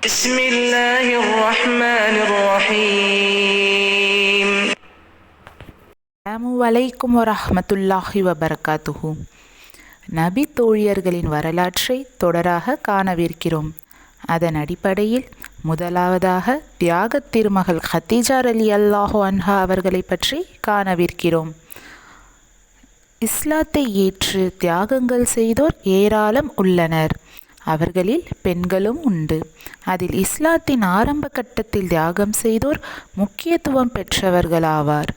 بسم الله الرحمن الرحيم அஸ்ஸலாமு அலைக்கும் வரஹ்மத்துல்லாஹி வபரகாத்துஹு நபி தோழியர்களின் வரலாற்றை தொடராக காணவிருக்கிறோம் அதன் அடிப்படையில் முதலாவதாக தியாகத் திருமகள் ஹத்தீஜா அலி அல்லாஹு அன்ஹா அவர்களை பற்றி காணவிருக்கிறோம் இஸ்லாத்தை ஏற்று தியாகங்கள் செய்தோர் ஏராளம் உள்ளனர் அவர்களில் பெண்களும் உண்டு. அதில் இஸ்லாத்தின் ஆரம்ப கட்டத்தில் தியாகம் செய்தோர் முக்கியத்துவம் பெற்றவர்களாவார்.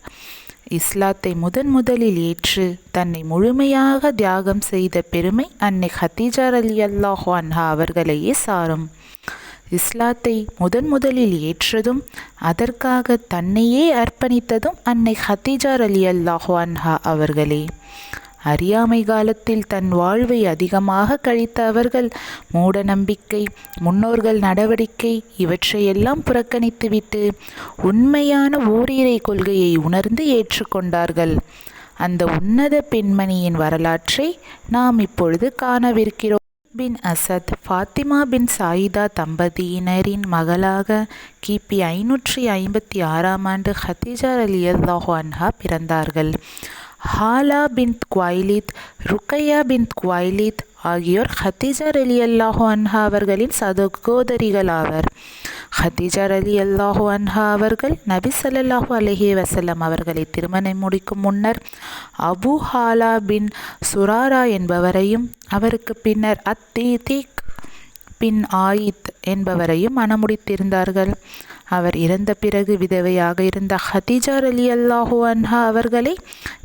இஸ்லாத்தை முதன் முதலில் ஏற்று தன்னை முழுமையாக தியாகம் செய்த பெருமை அன்னை ஹத்தீஜார் அலி அல்லாஹு அன்ஹா அவர்களையே சாரும். இஸ்லாத்தை முதன் முதலில் ஏற்றதும் அதற்காக தன்னையே அர்ப்பணித்ததும் அன்னை ஹத்தீஜார் அலி அல்லாஹு அன்ஹா அவர்களே. அறியாமை காலத்தில் தன் வாழ்வை அதிகமாக கழித்த அவர்கள் மூட நம்பிக்கை முன்னோர்கள் நடவடிக்கை இவற்றையெல்லாம் புறக்கணித்துவிட்டு உண்மையான ஓரிரை கொள்கையை உணர்ந்து ஏற்றுக்கொண்டார்கள். அந்த உன்னத பெண்மணியின் வரலாற்றை நாம் இப்பொழுது காணவிருக்கிறோம். பின் அசத் ஃபாத்திமா பின் சாயிதா தம்பதியினரின் மகளாக கிபி ஐநூற்றி ஐம்பத்தி ஆறாம் ஆண்டு ஹத்தீஜா அலி அல்லாஹு அன்ஹா பிறந்தார்கள். ஹாலா பின் குவைலித் ருக்கையா பின் குவைலித் ஆகியோர் ஹத்திஜர் அலி அல்லாஹு அன்ஹா அவர்களின் சகோதரிகள் ஆவர். ஹத்திஜர் அலி அல்லாஹு அன்ஹா அவர்கள் நபி ஸல்லல்லாஹு அலஹி வசல்லம் அவர்களை திருமணம் முடிக்கும் முன்னர் அபு ஹாலா பின் சுராரா என்பவரையும் அவருக்கு பின்னர் அத்தீதிக் பின் ஆயித் என்பவரையும் மணமுடித்திருந்தார்கள். அவர் இறந்த பிறகு விதவையாக இருந்த ஹதிஜார் அலி அல்லாஹூ அன்ஹா அவர்களை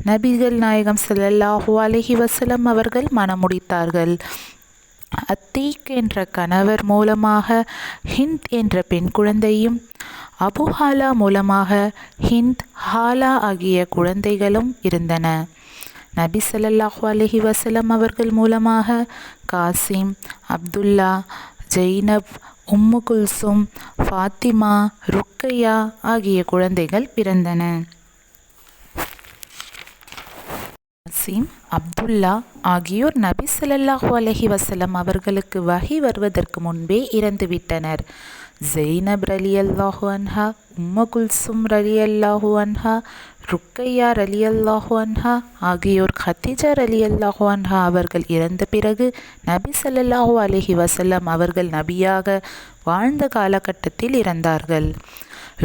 நபிகள் நாயகம் சல்லாஹூ அலஹி வசலம் அவர்கள் மணமுடித்தார்கள் அத்தீக் என்ற கணவர் மூலமாக ஹிந்த் என்ற பெண் குழந்தையும் அபுஹாலா மூலமாக ஹிந்த் ஹாலா ஆகிய குழந்தைகளும் இருந்தன. நபி சல்லாஹூ அலஹி வசலம் அவர்கள் மூலமாக காசிம் அப்துல்லா ஜெய்னப் உம்மு குல்சும் ஃபாத்திமா ருக்கையா ஆகிய குழந்தைகள் பிறந்தன. நசீம் அப்துல்லா ஆகியோர் நபி ஸல்லல்லாஹு அலஹி வசலம் அவர்களுக்கு வகை வருவதற்கு முன்பே இறந்துவிட்டனர் ஜெய்னப் ரலி அல்லாஹு அன்ஹா உம்ம குல்சும் ரலி அல்லாஹு அன்ஹா ருக்கையா ரலி அல்லாஹு அன்ஹா ஆகியோர் ஹத்திஜா ரலி அல்லாஹு அன்ஹா அவர்கள் இறந்த பிறகு நபி சல்லாஹூ அலஹி வசல்லம் அவர்கள் நபியாக வாழ்ந்த காலகட்டத்தில் இறந்தார்கள்.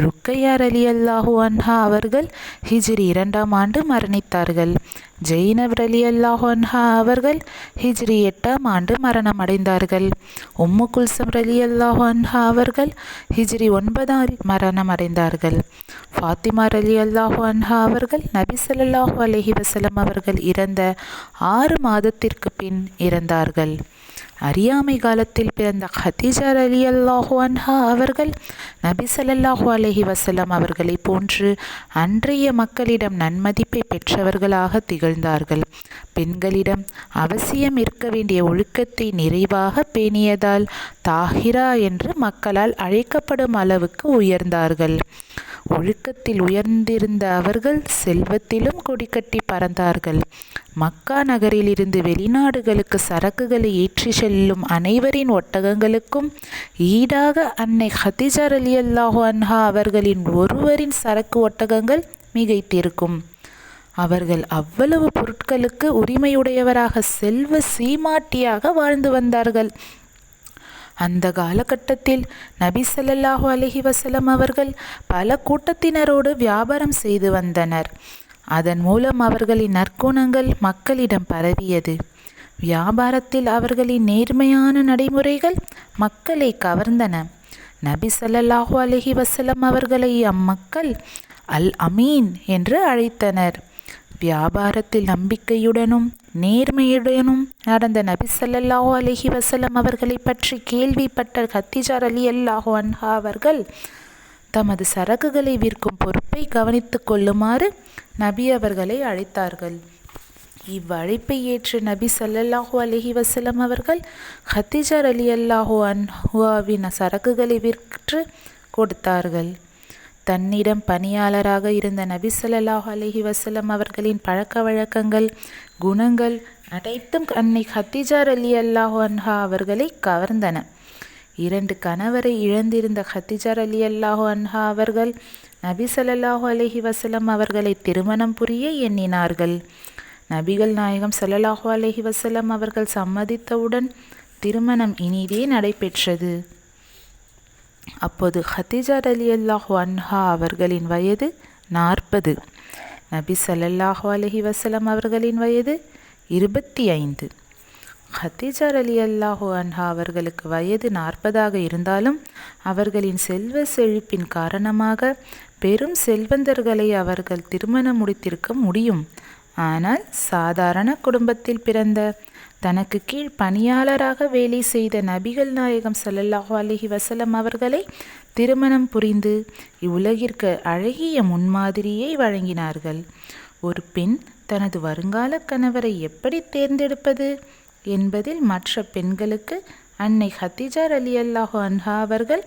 ருக்கையார் அலி அல்லாஹு அன்ஹா அவர்கள் ஹிஜ்ரி இரண்டாம் ஆண்டு மரணித்தார்கள். ஜெயினப் அலி அல்லாஹு அன்ஹா அவர்கள் ஹிஜ்ரி எட்டாம் ஆண்டு மரணம் அடைந்தார்கள் உம்மு குல்சம் அலி அல்லாஹு அன்ஹா அவர்கள் ஹிஜ்ரி ஒன்பதாம் மரணம் அடைந்தார்கள் ஃபாத்திமா அலி அல்லாஹு அன்ஹா அவர்கள் நபி சல்லாஹூ அலஹி வசலம் அவர்கள் இறந்த ஆறு மாதத்திற்கு பின் இறந்தார்கள். அறியாமை காலத்தில் பிறந்த ஹதீஜர் அலி அல்லாஹு அன்ஹா அவர்கள் நபி சல்லாஹூ அலஹி வசலம் அவர்களை போன்று அன்றைய மக்களிடம் நன்மதிப்பை பெற்றவர்களாக திகழ்ந்தார்கள். பெண்களிடம் அவசியம் இருக்க வேண்டிய ஒழுக்கத்தை நிறைவாக பேணியதால் தாஹிரா என்று மக்களால் அழைக்கப்படும் அளவுக்கு உயர்ந்தார்கள். ஒழுக்கத்தில் உயர்ந்திருந்த அவர்கள் செல்வத்திலும் கொடிக்கட்டி பறந்தார்கள். மக்கா நகரிலிருந்து வெளிநாடுகளுக்கு சரக்குகளை ஏற்றி செல்லும் அனைவரின் ஒட்டகங்களுக்கும் ஈடாக அன்னை ஹதிஜர் அலி அல்லாஹு அன்ஹா அவர்களின் ஒருவரின் சரக்கு ஒட்டகங்கள் மிகைத்திருக்கும். அவர்கள் அவ்வளவு பொருட்களுக்கு உரிமையுடையவராக செல்வ சீமாட்டியாக வாழ்ந்து வந்தார்கள். அந்த காலகட்டத்தில் நபி ஸல்லல்லாஹு அலஹி வசலம் அவர்கள் பல கூட்டத்தினரோடு வியாபாரம் செய்து வந்தனர். அதன் மூலம் அவர்களின் நற்குணங்கள் மக்களிடம் பரவியது. வியாபாரத்தில் அவர்களின் நேர்மையான நடைமுறைகள் மக்களை கவர்ந்தன. நபி சல்லாஹூ அலஹி வசலம் அவர்களை அம்மக்கள் அல் அமீன் என்று அழைத்தனர். வியாபாரத்தில் நம்பிக்கையுடனும் நேர்மையுடனும் நடந்த நபி சல்லல்லாஹு அலஹி வசலம் அவர்களை பற்றி கேள்விப்பட்ட கத்திஜார் அலி அல்லாஹு அன்ஹா அவர்கள் தமது சரக்குகளை விற்கும் பொறுப்பை கவனித்து கொள்ளுமாறு நபி அவர்களை அழைத்தார்கள். இவ்வழைப்பை ஏற்று நபி சல்லல்லாஹூ அலஹி வசலம் அவர்கள் ஹத்திஜார் அலி அல்லாஹு அன்ஹுவாவின் சரக்குகளை விற்று கொடுத்தார்கள். தன்னிடம் பணியாளராக இருந்த நபி சொல்லாஹ் அலஹி வசலம் அவர்களின் பழக்க வழக்கங்கள் குணங்கள் அனைத்தும் அன்னை ஹத்திஜார் அலி அல்லாஹு அன்ஹா அவர்களை கவர்ந்தன. இரண்டு கணவரை இழந்திருந்த ஹத்திஜார் அலி அல்லாஹு அன்ஹா அவர்கள் நபி ஸல்லல்லாஹு அலஹி வசலம் அவர்களை திருமணம் புரிய எண்ணினார்கள். நபிகள் நாயகம் ஸல்லல்லாஹு அலஹி வசலம் அவர்கள் சம்மதித்தவுடன் திருமணம் இனிதே நடைபெற்றது. அப்போது ஹத்திஜா அலி அல்லாஹ் அன்ஹா அவர்களின் வயது நாற்பது. நபி ஸல்லல்லாஹு அலஹி வசலம் அவர்களின் வயது இருபத்தி ஐந்து. ஹத்திஜா அலி அல்லாஹு அன்ஹா அவர்களுக்கு வயது நாற்பதாக இருந்தாலும் அவர்களின் செல்வ செழிப்பின் காரணமாக பெரும் செல்வந்தர்களை அவர்கள் திருமணம் முடித்திருக்க முடியும். ஆனால் சாதாரண குடும்பத்தில் பிறந்த தனக்கு கீழ் பணியாளராக வேலை செய்த நபிகள் நாயகம் ஸல்லல்லாஹு அலைஹி வசலம் அவர்களை திருமணம் புரிந்து இவ்வுலகிற்கு அழகிய முன்மாதிரியை வழங்கினார்கள். ஒரு பெண் தனது வருங்கால கணவரை எப்படி தேர்ந்தெடுப்பது என்பதில் மற்ற பெண்களுக்கு அன்னை ஹத்திஜார் அலி அல்லாஹு அன்ஹா அவர்கள்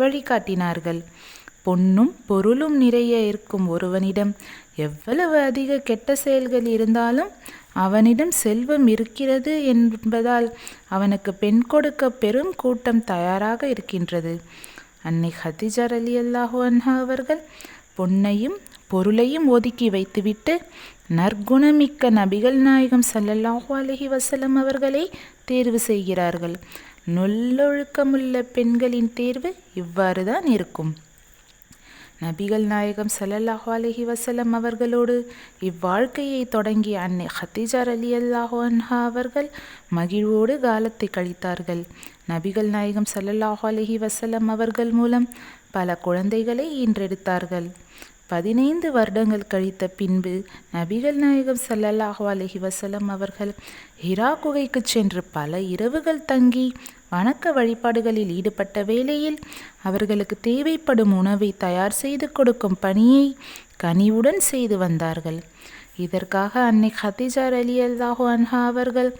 வழிகாட்டினார்கள். பொன்னும் பொருளும் நிறைய இருக்கும் ஒருவனிடம் எவ்வளவு அதிக கெட்ட செயல்கள் இருந்தாலும் அவனிடம் செல்வம் இருக்கிறது என்பதால் அவனுக்கு பெண் கொடுக்க பெரும் கூட்டம் தயாராக இருக்கின்றது. அன்னை ஹதிஜர் அலி அல்லாஹு அன்ஹா அவர்கள் பொன்னையும் பொருளையும் ஒதுக்கி வைத்துவிட்டு நற்குணமிக்க நபிகள் நாயகம் சல்லல்லாஹு அலஹி வசலம் அவர்களை தேர்வு செய்கிறார்கள். நல்லொழுக்கமுள்ள பெண்களின் தேர்வு இவ்வாறு தான் இருக்கும். நபிகள் நாயகம் சல்லல்லாஹு அலஹி வசலம் அவர்களோடு இவ்வாழ்க்கையை தொடங்கிய அன்னை ஹத்திஜார் அலி அல்லாஹு அன்ஹா அவர்கள் மகிழ்வோடு காலத்தை கழித்தார்கள். நபிகள் நாயகம் சல்லல்லாஹு அலஹி வசலம் அவர்கள் மூலம் பல குழந்தைகளை ஈன்றெடுத்தார்கள். பதினைந்து வருடங்கள் கழித்த பின்பு நபிகள் நாயகம் சல்லல்லாஹு அலஹி வசலம் அவர்கள் ஹிரா குகைக்கு சென்று பல இரவுகள் தங்கி வணக்க வழிபாடுகளில் ஈடுபட்ட வேளையில் அவர்களுக்கு தேவைப்படும் உணவை தயார் செய்து கொடுக்கும் பணியை கனிவுடன் செய்து வந்தார்கள். இதற்காக அன்னை ஹதிஜார் அலி அல்லாஹு அன்ஹா அவர்கள்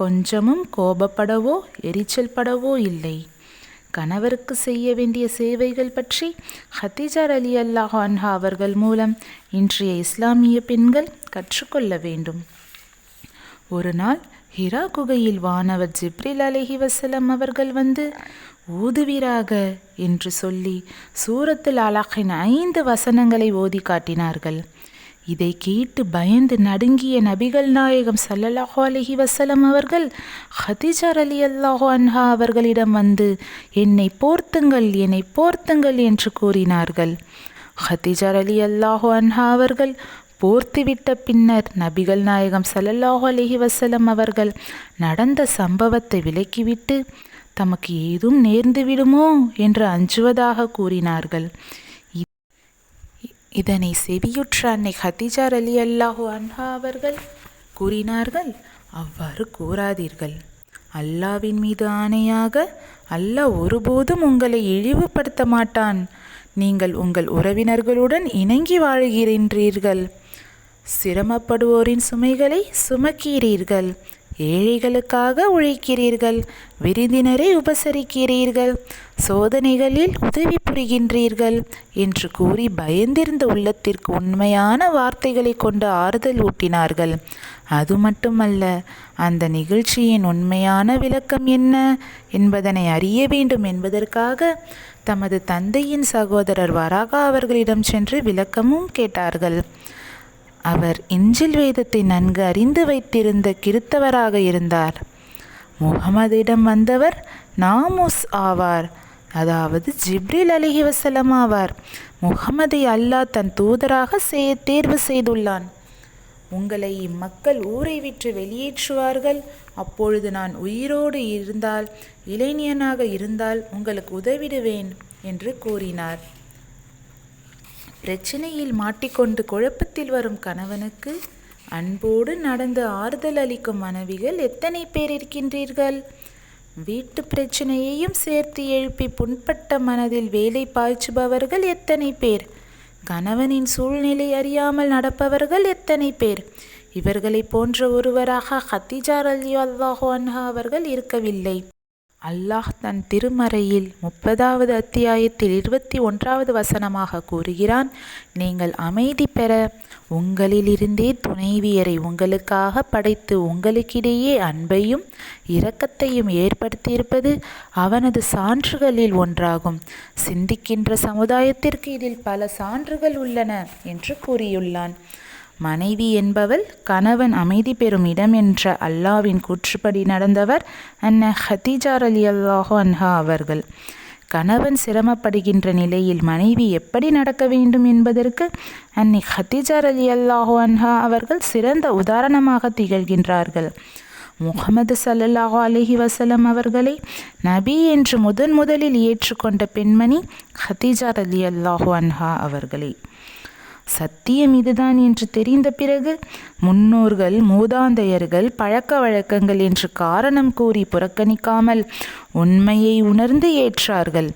கொஞ்சமும் கோபப்படவோ எரிச்சல் படவோ இல்லை. கணவருக்கு செய்ய வேண்டிய சேவைகள் பற்றி ஹத்திஜார் அலி அல்லாஹ் அன்ஹா அவர்கள் மூலம் இன்றைய இஸ்லாமிய பெண்கள் கற்றுக்கொள்ள வேண்டும். ஒரு நாள் ஹிரா குகையில் வானவர் ஜிப்ரில் அலஹி வசலம் அவர்கள் வந்து ஊதுவீராக என்று சொல்லி சூரத்தில் அலாஹின் ஐந்து வசனங்களை ஓதி காட்டினார்கள். இதை கேட்டு பயந்து நடுங்கிய நபிகள் நாயகம் சல்லல்லாஹு அலஹி வசலம் அவர்கள் ஹதிஜார் அலி அல்லாஹு அன்ஹா அவர்களிடம் வந்து என்னை போர்த்துங்கள் என்னை போர்த்துங்கள் என்று கூறினார்கள். ஹதிஜார் அலி அல்லாஹு அன்ஹா அவர்கள் போர்த்துவிட்ட பின்னர் நபிகள் நாயகம் சல்லல்லாஹு அலஹி வசலம் அவர்கள் நடந்த சம்பவத்தை விலக்கிவிட்டு தமக்கு ஏதும் நேர்ந்து விடுமோ? என்று அஞ்சுவதாக கூறினார்கள். இதனை செவியுற்ற அன்னை ஹதிஜார் அலி அல்லாஹு அன்ஹா அவர்கள் கூறினார்கள் அவ்வாறு கூறாதீர்கள். அல்லாவின் மீது ஆணையாக அல்லாஹ் ஒருபோதும் உங்களை இழிவுபடுத்த மாட்டான். நீங்கள் உங்கள் உறவினர்களுடன் இணங்கி வாழ்கிறீர்கள் சிரமப்படுவோரின் சுமைகளை சுமக்கிறீர்கள். ஏழைகளுக்காக உழைக்கிறீர்கள். விருந்தினரை உபசரிக்கிறீர்கள். சோதனைகளில் உதவி புரிகின்றீர்கள் என்று கூறி பயந்திருந்த உள்ளத்திற்கு உண்மையான வார்த்தைகளை கொண்டு ஆறுதல் ஊட்டினார்கள். அது மட்டுமல்ல அந்த நிகழ்ச்சியின் உண்மையான விளக்கம் என்ன என்பதனை அறிய வேண்டும் என்பதற்காக தமது தந்தையின் சகோதரர் வராகா அவர்களிடம் சென்று விளக்கமும் கேட்டார்கள். அவர் இஞ்சில் வேதத்தை நன்கு அறிந்து வைத்திருந்த கிறித்தவராக இருந்தார். முகமதிடம் வந்தவர் நாமுஸ் ஆவார். அதாவது ஜிப்ரில் அலிஹி வசலம் ஆவார். முகமதை அல்லாஹ் தன் தூதராக செய்ய தேர்வு செய்துள்ளான். உங்களை இம்மக்கள் ஊரை விற்று வெளியேற்றுவார்கள். அப்பொழுது நான் உயிரோடு இருந்தால் இளைஞனாக இருந்தால் உங்களுக்கு உதவிடுவேன் என்று கூறினார். பிரச்சனையில் மாட்டிக்கொண்டு குழப்பத்தில் வரும் கணவனுக்கு அன்போடு நடந்து ஆறுதல் அளிக்கும் மனைவிகள் எத்தனை பேர் இருக்கின்றீர்கள்? வீட்டு பிரச்சனையையும் சேர்த்து எழுப்பி புண்பட்ட மனதில் வேலை பாய்ச்சுபவர்கள் எத்தனை பேர்? கணவனின் சூழ்நிலை அறியாமல் நடப்பவர்கள் எத்தனை பேர்? இவர்களை போன்ற ஒருவராக ஹத்திஜார் அலி அல்லாஹோ அன்ஹா அவர்கள் இருக்கவில்லை. அல்லாஹ் தன் திருமறையில் முப்பதாவது அத்தியாயத்தில் இருபத்தி ஒன்றாவது வசனமாக கூறுகிறான் நீங்கள் அமைதி பெற உங்களிலிருந்தே துணைவியரை உங்களுக்காக படைத்து உங்களுக்கிடையே அன்பையும் இரக்கத்தையும் ஏற்படுத்தியிருப்பது அவனது சான்றுகளில் ஒன்றாகும். சிந்திக்கின்ற சமுதாயத்திற்கு இதில் பல சான்றுகள் உள்ளன என்று கூறியுள்ளான். மனைவி என்பவள் கணவன் அமைதி பெறும் இடம் என்ற அல்லாவின் கூற்றுப்படி நடந்தவர் அன்ன ஹதீஜார் அலி அல்லாஹோ அன்ஹா அவர்கள். கணவன் சிரமப்படுகின்ற நிலையில் மனைவி எப்படி நடக்க வேண்டும் என்பதற்கு அன்னி ஹத்திஜார் அலி அல்லாஹோ அன்ஹா அவர்கள் சிறந்த உதாரணமாக திகழ்கின்றார்கள். முகமது சல்லல்லாஹு அலஹி வசலம் அவர்களை நபி என்று முதன் முதலில் ஏற்றுக்கொண்ட பெண்மணி ஹதீஜார் அலி அல்லாஹு அன்ஹா அவர்களே. சத்தியம் இதுதான் என்று தெரிந்த பிறகு முன்னோர்கள் மூதாந்தையர்கள் பழக்க வழக்கங்கள் என்று காரணம் கூறி புறக்கணிக்காமல் உண்மையை உணர்ந்து ஏற்றார்கள்.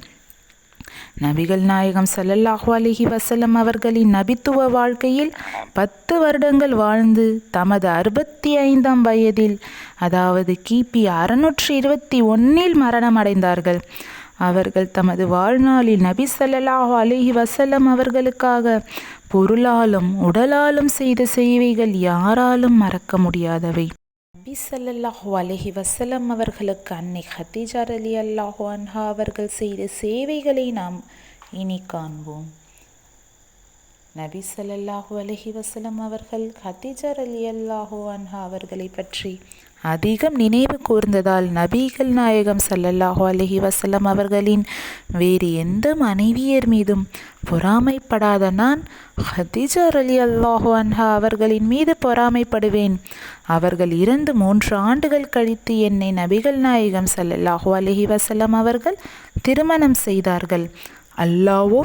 நபிகள் நாயகம் சல்லல்லாஹு அலிஹி வசலம் அவர்களின் நபித்துவ வாழ்க்கையில் பத்து வருடங்கள் வாழ்ந்து தமது அறுபத்தி ஐந்தாம் வயதில் அதாவது கிபி அறுநூற்றி இருபத்தி ஒன்னில் மரணம் அடைந்தார்கள் அவர்கள் தமது வாழ்நாளில் நபி சல்லாஹூ அலிஹி வசல்லம் அவர்களுக்காக பொருளாலும் உடலாலும் செய்த சேவைகள் யாராலும் மறக்க முடியாதவை. நபி சல்லாஹூ அலஹி வசலம் அவர்களுக்கு அன்னை ஹத்தீஜார் அலி அல்லாஹூ அன்ஹா அவர்கள் செய்த சேவைகளை நாம் இனி காண்போம். நபி சல்லாஹூ அலஹி வசலம் அவர்கள் ஹத்தீஜார் அலி அல்லாஹூ அன்ஹா அவர்களை பற்றி அதிகம் நினைவு கூர்ந்ததால் நபிகள் நாயகம் சல்லல்லாஹு அலஹி வசல்லம் அவர்களின் வேறு எந்த மனைவியர் மீதும் பொறாமைப்படாத நான் ஹதீஜர் அலி அல்லாஹு அன்ஹா அவர்களின் மீது பொறாமைப்படுவேன். அவர்கள் இருந்து மூன்று ஆண்டுகள் கழித்து என்னை நபிகள் நாயகம் சல்லல்லாஹு அலஹி வசல்லம் அவர்கள் திருமணம் செய்தார்கள். அல்லாவோ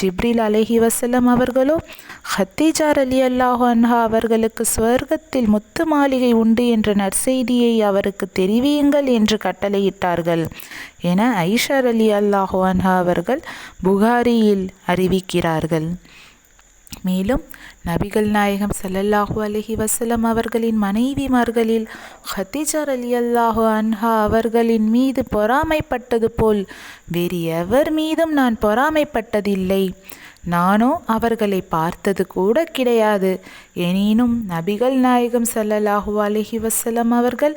ஜிப்ரில் அலஹி வசலம் அவர்களோ ஹத்தீஜார் அலி அல்லாஹு அன்ஹா அவர்களுக்கு ஸ்வர்க்கத்தில் முத்து மாளிகை உண்டு என்ற நற்செய்தியை அவருக்கு தெரிவியுங்கள் என்று கட்டளையிட்டார்கள் என ஐஷார் அலி அல்லாஹு அன்ஹா அவர்கள் புகாரியில் அறிவிக்கிறார்கள். மேலும் நபிகள் நாயகம் சல்லல்லாஹு அலஹி வசலம் அவர்களின் மனைவிமார்களில் ஹத்திஜர் அலி அல்லாஹு அன்ஹா அவர்களின் மீது பொறாமைப்பட்டது போல் வேறு எவர் மீதும் நான் பொறாமைப்பட்டதில்லை. நானோ அவர்களை பார்த்தது கூட கிடையாது. எனினும் நபிகள் நாயகம் சல்லல்லாஹு அலஹி வசலம் அவர்கள்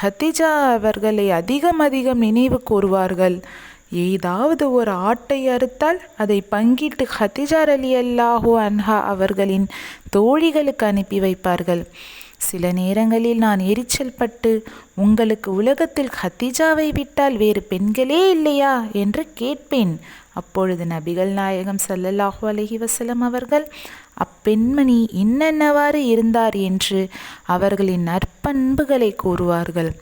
ஹத்திஜா அவர்களை அதிகம் அதிகம் நினைவு கூறுவார்கள். ஏதாவது ஒரு ஆட்டை அறுத்தால் அதை பங்கிட்டு ஹதிஜார் அலி அல்லாஹூ அன்ஹா அவர்களின் தோழிகளுக்கு அனுப்பி வைப்பார்கள். சில நேரங்களில் நான் எரிச்சல் பட்டு உங்களுக்கு உலகத்தில் ஹத்திஜாவை விட்டால் வேறு பெண்களே இல்லையா? என்று கேட்பேன். அப்பொழுது நபிகள் நாயகம் சல்லல்லாஹு அலஹி வசலம் அவர்கள் அப்பெண்மணி இன்னென்னவாறு இருந்தார்? என்று அவர்களின் நற்பண்புகளை கூறுவார்கள்.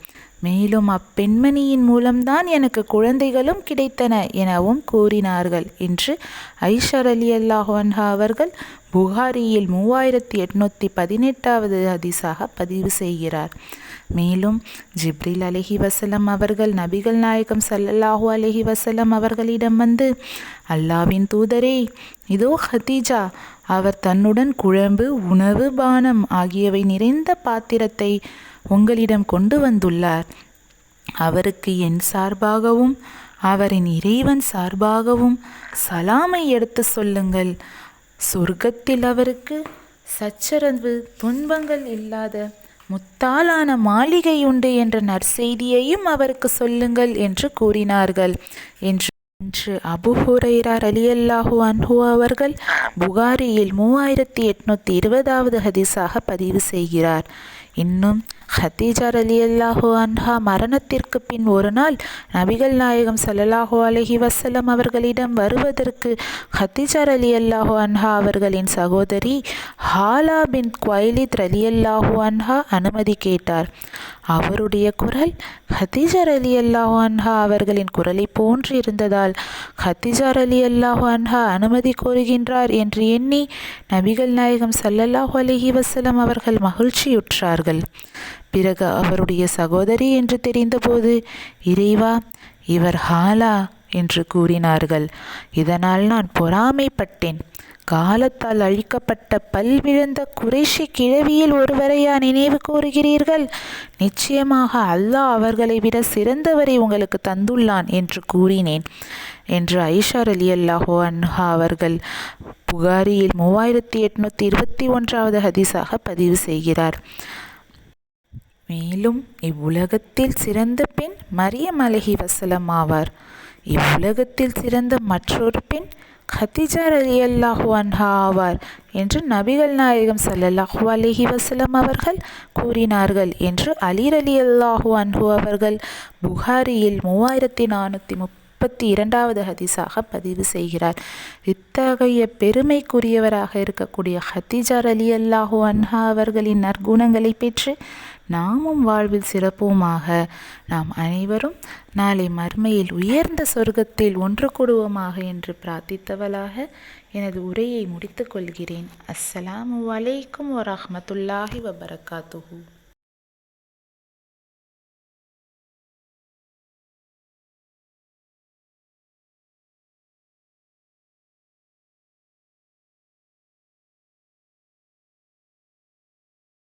மேலும் அப்பெண்மணியின் மூலம்தான் எனக்கு குழந்தைகளும் கிடைத்தன எனவும் கூறினார்கள் என்று ஐஷர் அலி அல்லாஹன்ஹா அவர்கள் புகாரியில் மூவாயிரத்தி எட்நூற்றி பதினெட்டாவது ஹதீஸாக பதிவு செய்கிறார். மேலும் ஜிப்ரில் அலஹி வசலம் அவர்கள் நபிகள் நாயகம் சல்லல்லாஹூ அலஹி வசலம் அவர்களிடம் வந்து அல்லாவின் தூதரே இதோ ஹதீஜா அவர் தன்னுடன் குழம்பு உணவு பானம் ஆகியவை நிறைந்த பாத்திரத்தை உங்களிடம் கொண்டு வந்துள்ளார். அவருக்கு என் சார்பாகவும் அவரின் இறைவன் சார்பாகவும் சலாமை எடுத்து சொல்லுங்கள். சொர்க்கத்தில் அவருக்கு சச்சரவு துன்பங்கள் இல்லாத முத்தாலான மாளிகை உண்டு என்ற நற்செய்தியையும் அவருக்கு சொல்லுங்கள் என்று கூறினார்கள். என்று என்று அபுஹுரைரார் அலியல்லாஹு அன்ஹு அவர்கள் புகாரியில் மூவாயிரத்தி எட்நூத்தி இருபதாவது ஹதீஸாக பதிவு செய்கிறார். இன்னும் ஹத்தீஜார் அலி அல்லாஹு அன்ஹா மரணத்திற்கு பின் ஒரு நாள் நபிகள் நாயகம் சல்லாஹூ அலஹி வசலம் அவர்களிடம் வருவதற்கு ஹத்தீஜார் அலி அல்லாஹு அன்ஹா அவர்களின் சகோதரி ஹாலா பின் குவைலித் அலி அல்லாஹு அன்ஹா அனுமதி கேட்டார். அவருடைய குரல் ஹத்தீஜார் அலி அல்லாஹோ அன்ஹா அவர்களின் குரலை போன்று இருந்ததால் ஹத்தீஜார் அலி அல்லாஹு அன்ஹா அனுமதி கோருகின்றார் என்று எண்ணி நபிகள் நாயகம் சல்லல்லாஹு அலஹி வசலம் அவர்கள் மகிழ்ச்சியுற்றார்கள். பிறகு அவருடைய சகோதரி என்று தெரிந்தபோது இறைவா இவர் ஹாலா என்று கூறினார்கள். இதனால் நான் பொறாமைப்பட்டேன். காலத்தால் அழிக்கப்பட்ட பல்விழந்த குறைஷி கிழவியில் ஒருவரையா நினைவு கூறுகிறீர்கள்? நிச்சயமாக அல்லாஹ் அவர்களை விட சிறந்தவரை உங்களுக்கு தந்துள்ளான் என்று கூறினேன் என்று ஐஷார் அலி அல்லாஹோ அன்ஹா அவர்கள் புகாரியில் மூவாயிரத்தி எட்நூத்தி இருபத்தி ஒன்றாவது ஹதீஸாக பதிவு செய்கிறார். மேலும் இவ்வுலகத்தில் சிறந்த பெண் மரியம் அலஹி வசலம் ஆவார். இவ்வுலகத்தில் சிறந்த மற்றொரு பெண் ஹத்திஜார் அலி அல்லாஹு அன்ஹா ஆவார் என்று நபிகள் நாயகம் சல்லல்லாஹு அலிஹி வசலம் அவர்கள் கூறினார்கள் என்று அலீர் அலி அல்லாஹு அன்ஹு அவர்கள் புகாரியில் மூவாயிரத்தி நானூற்றி முப்பத்தி இரண்டாவது ஹதீஸாக பதிவு செய்கிறார். இத்தகைய பெருமைக்குரியவராக இருக்கக்கூடிய ஹத்திஜார் அலி அல்லாஹு அன்ஹா அவர்களின் நற்குணங்களை பெற்று நாமும் வாழ்வில் சிறப்போமாக நாம் அனைவரும் நாளை மறுமையில் உயர்ந்த சொர்க்கத்தில் ஒன்று கூடுவோமாக என்று பிரார்த்தித்தவளாக எனது உரையை முடித்துக் கொள்கிறேன். அஸ்ஸலாமு வலைக்கும் வரஹமத்துல்லாஹி வபரகாத்துஹூ